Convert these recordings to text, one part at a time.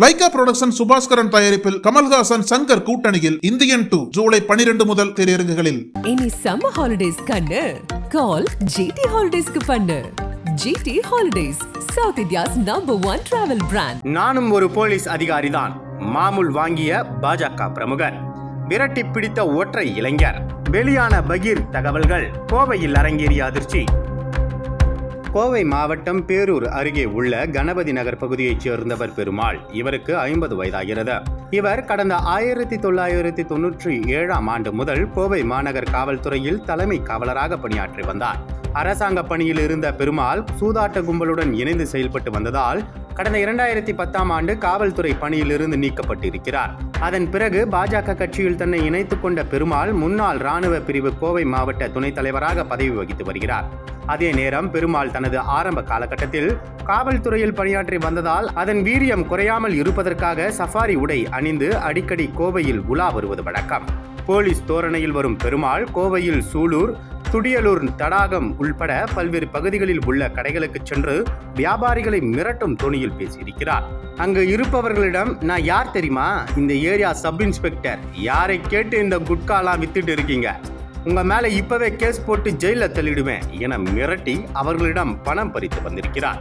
Lyca production Subaskaran தயாரிப்பில் கமல்ஹாசன் சங்கர் கூட்டணியில் Indian two July பனிரெண்டு முதல் திரையரங்குகளில். இனி சம்மர் ஹாலிடேஸ் கண்ணு. கால் ஜிடி ஹாலிடேஸ்க்கு பண்ணு. GT holidays south India's number one travel brand நானும் ஒரு போலீஸ் அதிகாரிதான். மாமூல் வாங்கிய பாஜக பிரமுகர் விரட்டி பிடித்த ஒற்றை இளைஞர். வெளியான பகீர் தகவல்கள். கோவையில் அரங்கேறிய அதிர்ச்சி. கோவை மாவட்டம் பேரூர் அருகே உள்ள கணபதி நகர் பகுதியைச் சேர்ந்தவர் பெருமாள். இவருக்கு ஐம்பது வயதாகிறது. இவர் கடந்த ஆயிரத்தி தொள்ளாயிரத்தி தொன்னூற்றி ஏழாம் ஆண்டு முதல் கோவை மாநகர் காவல்துறையில் தலைமை காவலராக பணியாற்றி வந்தார். அரசாங்க பணியில் இருந்த பெருமாள் சூதாட்ட கும்பலுடன் இணைந்து செயல்பட்டு வந்ததால் கடந்த இரண்டாயிரத்தி பத்தாம் ஆண்டு காவல்துறை பணியிலிருந்து நீக்கப்பட்டிருக்கிறார். அதன் பிறகு பாஜக கட்சியில் தன்னை இணைத்துக் கொண்ட பெருமாள் முன்னாள் ராணுவ பிரிவு கோவை மாவட்ட துணைத் தலைவராக பதவி வகித்து வருகிறார். அதே நேரம் பெருமாள் தனது ஆரம்ப காலகட்டத்தில் காவல்துறையில் பணியாற்றி வந்ததால் அதன் வீரியம் குறையாமல் இருப்பதற்காக சஃபாரி உடை அணிந்து அடிக்கடி கோவையில் உலா வருவது வழக்கம். போலீஸ் தோரணையில் வரும் பெருமாள் கோவையில் சூலூர் துடியலூர் தடாகம் உள்பட பல்வேறு பகுதிகளில் உள்ள கடைகளுக்கு சென்று வியாபாரிகளை மிரட்டும் தொனியில் பேசியிருக்கிறார். அங்கு இருப்பவர்களிடம் நான் யார் தெரியுமா? இந்த ஏரியா சப் இன்ஸ்பெக்டர். யாரை கேட்டு இந்த குட்காலாம் வித்துட்டு இருக்கீங்க? உங்க மேல இப்பவே கேஸ் போட்டு ஜெயில தள்ளிடுவேன் என மிரட்டி அவர்களிடம் பணம் பறித்து வந்திருக்கிறார்.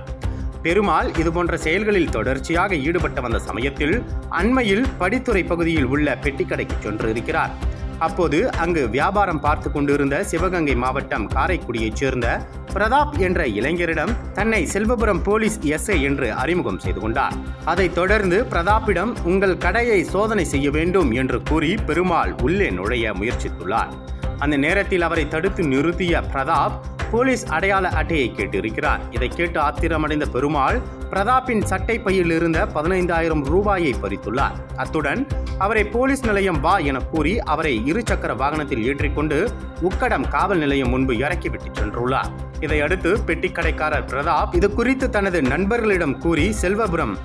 பெருமாள் இதுபோன்ற செயல்களில் தொடர்ச்சியாக ஈடுபட்டு வந்த சமயத்தில் அண்மையில் படித்துறை பகுதியில் உள்ள பெட்டிக்கடைக்கு சென்று இருக்கிறார் அப்போது அங்கு வியாபாரம் பார்த்து கொண்டிருந்த சிவகங்கை மாவட்டம் காரைக்குடியைச் சேர்ந்த பிரதாப் என்ற இளைஞரிடம் தன்னை செல்வபுரம் போலீஸ் எஸ்ஐ என்று அறிமுகம் செய்து கொண்டார். அதைத் தொடர்ந்து பிரதாப்பிடம் உங்கள் கடையை சோதனை செய்ய வேண்டும் என்று கூறி பெருமாள் உள்ளே நுழைய முயற்சித்துள்ளார். அந்த நேரத்தில் அவரை தடுத்து நிறுத்திய பிரதாப் போலீஸ் அடையாள அட்டையை கேட்டிருக்கிறார். இதை கேட்டு ஆத்திரமடைந்த பெருமாள் பிரதாப்பின் சட்டை பையில் இருந்த பதினைந்தாயிரம் ரூபாயை பறித்துள்ளார். அத்துடன் அவரை போலீஸ் நிலையம் வா என கூறி அவரை இருசக்கர வாகனத்தில் ஏற்றிக்கொண்டு உக்கடம் காவல் நிலையம் முன்பு இறக்கிவிட்டு சென்றுள்ளார். இதையடுத்து பெட்டிக்கடைக்காரர் பிரதாப் இது குறித்து தனது நண்பர்களிடம் கூறி செல்வபுரம்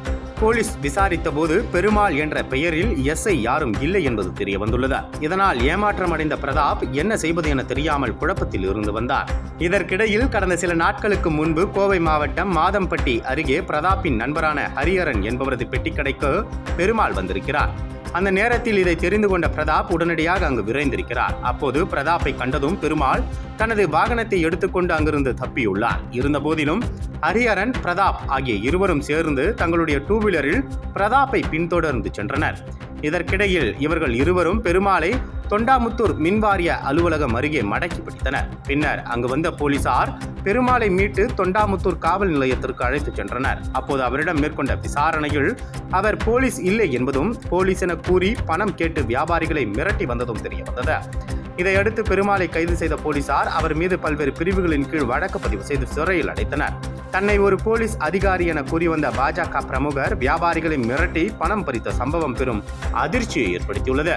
போலீஸ் விசாரித்த போது பெருமாள் என்ற பெயரில் எஸ்ஐ யாரும் இல்லை என்பது தெரிய வந்துள்ளது இதனால் ஏமாற்றமடைந்த பிரதாப் என்ன செய்வது என தெரியாமல் குழப்பத்தில் இருந்து வந்தார். இதற்கிடையில் கடந்த சில நாட்களுக்கு முன்பு கோவை மாவட்டம் மாதம்பட்டி அருகே பிரதாப்பின் நண்பரான ஹரிஹரன் என்பவரது பெட்டிக்கடைக்கு பெருமாள் வந்திருக்கிறார். அந்த நேரத்தில் இதை தெரிந்து கொண்ட பிரதாப் உடனடியாக அங்கு விரைந்திருக்கிறார். அப்போது பிரதாப்பை கண்டதும் பெருமாள் தனது வாகனத்தை எடுத்துக்கொண்டு அங்கிருந்து தப்பியுள்ளார். இருந்தபோதிலும் ஹரிஹரன் பிரதாப் ஆகிய இருவரும் சேர்ந்து தங்களுடைய டூ வீலரில் பிரதாப்பை பின்தொடர்ந்து சென்றனர். இதற்கிடையில் இவர்கள் இருவரும் பெருமாளை தொண்டாமுத்தூர் மின்வாரிய அலுவலகம் அருகே மடக்கி பிடித்தனர். பின்னர் அங்கு வந்த போலீசார் பெருமாளை மீட்டு தொண்டாமுத்தூர் காவல் நிலையத்திற்கு அழைத்துச் சென்றனர். அப்போது அவரிடம் மேற்கொண்ட விசாரணையில் அவர் போலீஸ் இல்லை என்பதும் போலீஸ் என கூறி பணம் கேட்டு வியாபாரிகளை மிரட்டி வந்ததும் தெரியவந்தது. இதையடுத்து பெருமாளை கைது செய்த போலீசார் அவர் மீது பல்வேறு பிரிவுகளின் கீழ் வழக்கு பதிவு செய்து சிறையில் அடைத்தனர். தன்னை ஒரு போலீஸ் அதிகாரி என கூறி வந்த பாஜக பிரமுகர் வியாபாரிகளை மிரட்டி பணம் பறித்த சம்பவம் பெரும் அதிர்ச்சியை ஏற்படுத்தியுள்ளது.